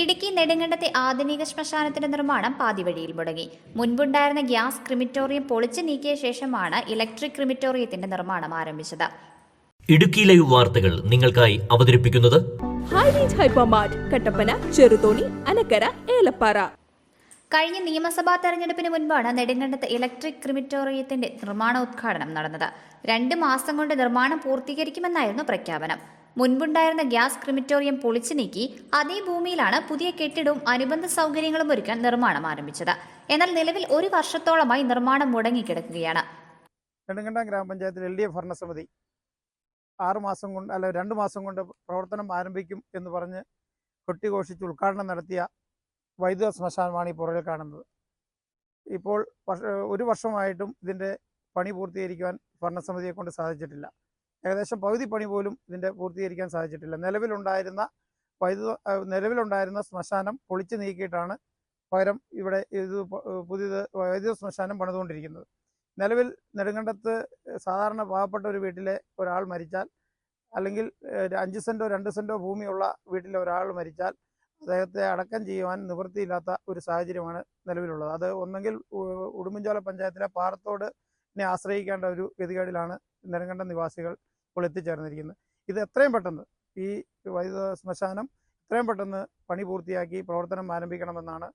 ഇടുക്കി നെടുങ്കണ്ടത്തെ ആധുനിക ശ്മശാനത്തിന്റെ നിർമ്മാണം പാതിവഴിയിൽ മുടങ്ങി. മുൻപുണ്ടായിരുന്ന ഗ്യാസ് ക്രിമിറ്റോറിയം പൊളിച്ചു നീക്കിയ ശേഷമാണ് ഇലക്ട്രിക് ക്രിമിറ്റോറിയത്തിന്റെ നിർമ്മാണം ആരംഭിച്ചത്. ഇടുക്കി ലൈവ് വാർത്തകൾ നിങ്ങൾക്കായി അവതരിപ്പിക്കുന്നത് കട്ടപ്പന ചെറുതോണി അനക്കര ഏലപ്പാറ. കഴിഞ്ഞ നിയമസഭാ തെരഞ്ഞെടുപ്പിന് മുൻപാണ് നെടുങ്കണ്ടത്ത് ഇലക്ട്രിക് ക്രിമിറ്റോറിയത്തിന്റെ നിർമ്മാണോദ്ഘാടനം നടന്നത്. രണ്ട് മാസം കൊണ്ട് നിർമ്മാണം പൂർത്തീകരിക്കുമെന്നായിരുന്നു പ്രഖ്യാപനം. മുൻപുണ്ടായിരുന്ന ഗ്യാസ് ക്രിമിറ്റോറിയം പൊളിച്ചു നീക്കി അതേ ഭൂമിയിലാണ് പുതിയ കെട്ടിടവും അനുബന്ധ സൗകര്യങ്ങളും ഒരുക്കാൻ നിർമ്മാണം ആരംഭിച്ചത്. എന്നാൽ നിലവിൽ ഒരു വർഷത്തോളമായി നിർമ്മാണം മുടങ്ങിക്കിടക്കുകയാണ്. നെടുങ്കണ്ടം ഗ്രാമപഞ്ചായത്തിൽ എൽ ഡി എഫ് ഭരണസമിതി ആറ് മാസം കൊണ്ട് അല്ല രണ്ട് മാസം കൊണ്ട് പ്രവർത്തനം ആരംഭിക്കും എന്ന് പറഞ്ഞ് കൊട്ടിഘോഷിച്ച് ഉദ്ഘാടനം നടത്തിയ വൈദ്യുത ശ്മശാനമാണ് ഈ പുറകിൽ കാണുന്നത്. ഇപ്പോൾ ഒരു വർഷമായിട്ടും ഇതിന്റെ പണി പൂർത്തീകരിക്കുവാൻ ഭരണസമിതിയെ കൊണ്ട് സാധിച്ചിട്ടില്ല. ഏകദേശം പകുതി പണി പോലും ഇതിന്റെ പൂർത്തീകരിക്കാൻ സാധിച്ചിട്ടില്ല. നിലവിലുണ്ടായിരുന്ന വൈദ്യുത നിലവിലുണ്ടായിരുന്ന ശ്മശാനം പൊളിച്ചു നീക്കിയിട്ടാണ് പകരം ഇവിടെ ഇത് പുതിയത് വൈദ്യുത ശ്മശാനം പണിതുകൊണ്ടിരിക്കുന്നത്. നിലവിൽ നെടുങ്കണ്ടത്ത് സാധാരണ പാവപ്പെട്ട ഒരു വീട്ടിലെ ഒരാൾ മരിച്ചാൽ അല്ലെങ്കിൽ അഞ്ച് സെന്റോ രണ്ട് സെന്റോ ഭൂമിയുള്ള വീട്ടിലെ ഒരാൾ മരിച്ചാൽ അദ്ദേഹത്തെ അടക്കം ചെയ്യുവാൻ നിവൃത്തിയില്ലാത്ത ഒരു സാഹചര്യമാണ് നിലവിലുള്ളത്. അത് ഒന്നെങ്കിൽ ഉടുമ്പൻചോല പഞ്ചായത്തിലെ പാറത്തോടിനെ ആശ്രയിക്കേണ്ട ഒരു ഗതികേടിലാണ് നെടുങ്കണ്ടം നിവാസികൾ ഇപ്പോൾ എത്തിച്ചേർന്നിരിക്കുന്നത് ഇത് എത്രയും പെട്ടെന്ന് ഈ വൈദ്യുത ശ്മശാനം എത്രയും പെട്ടെന്ന് പണി പൂർത്തിയാക്കി പ്രവർത്തനം ആരംഭിക്കണമെന്നാണ്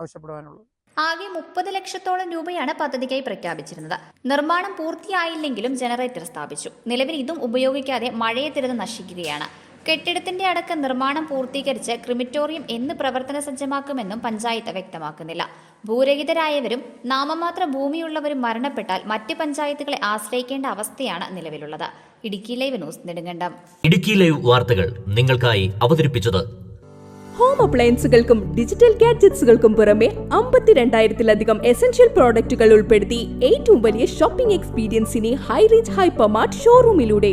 ആവശ്യപ്പെടുവാനുള്ളത് ആകെ മുപ്പത് ലക്ഷത്തോളം രൂപയാണ് പദ്ധതിക്കായി പ്രഖ്യാപിച്ചിരുന്നത്. നിർമ്മാണം പൂർത്തിയായില്ലെങ്കിലും ജനറേറ്റർ സ്ഥാപിച്ചു. നിലവിൽ ഇതും ഉപയോഗിക്കാതെ മഴയെത്തിരുന്ന് നശിക്കുകയാണ്. കെട്ടിടത്തിന്റെ അടക്കം നിർമ്മാണം പൂർത്തീകരിച്ച് ക്രിമിറ്റോറിയം എന്ന് പ്രവർത്തന സജ്ജമാക്കുമെന്നും പഞ്ചായത്ത് വ്യക്തമാക്കുന്നില്ല. ഭൂരഹിതരായവരും നാമമാത്ര ഭൂമിയുള്ളവരും മരണപ്പെട്ടാൽ മറ്റ് പഞ്ചായത്തുകളെ ആശ്രയിക്കേണ്ട അവസ്ഥയാണ് നിലവിലുള്ളത്. Idukki live news Nedumkandam. Idukki live വാർത്തകൾ നിങ്ങൾക്കായി അവതരിപ്പിച്ചത് ഹോം അപ്ലയൻസുകൾക്കും ഡിജിറ്റൽ ഗാഡ്ജറ്റ്സുകൾക്കും പുറമെ അമ്പത്തിരണ്ടായിരത്തിലധികം എസെൻഷ്യൽ പ്രോഡക്റ്റുകൾ ഉൾപ്പെടുത്തി ഏറ്റവും വലിയ ഷോപ്പിംഗ് എക്സ്പീരിയൻസിനെ ഹൈ ഹൈപ്പർമാർട്ട് ഷോറൂമിലൂടെ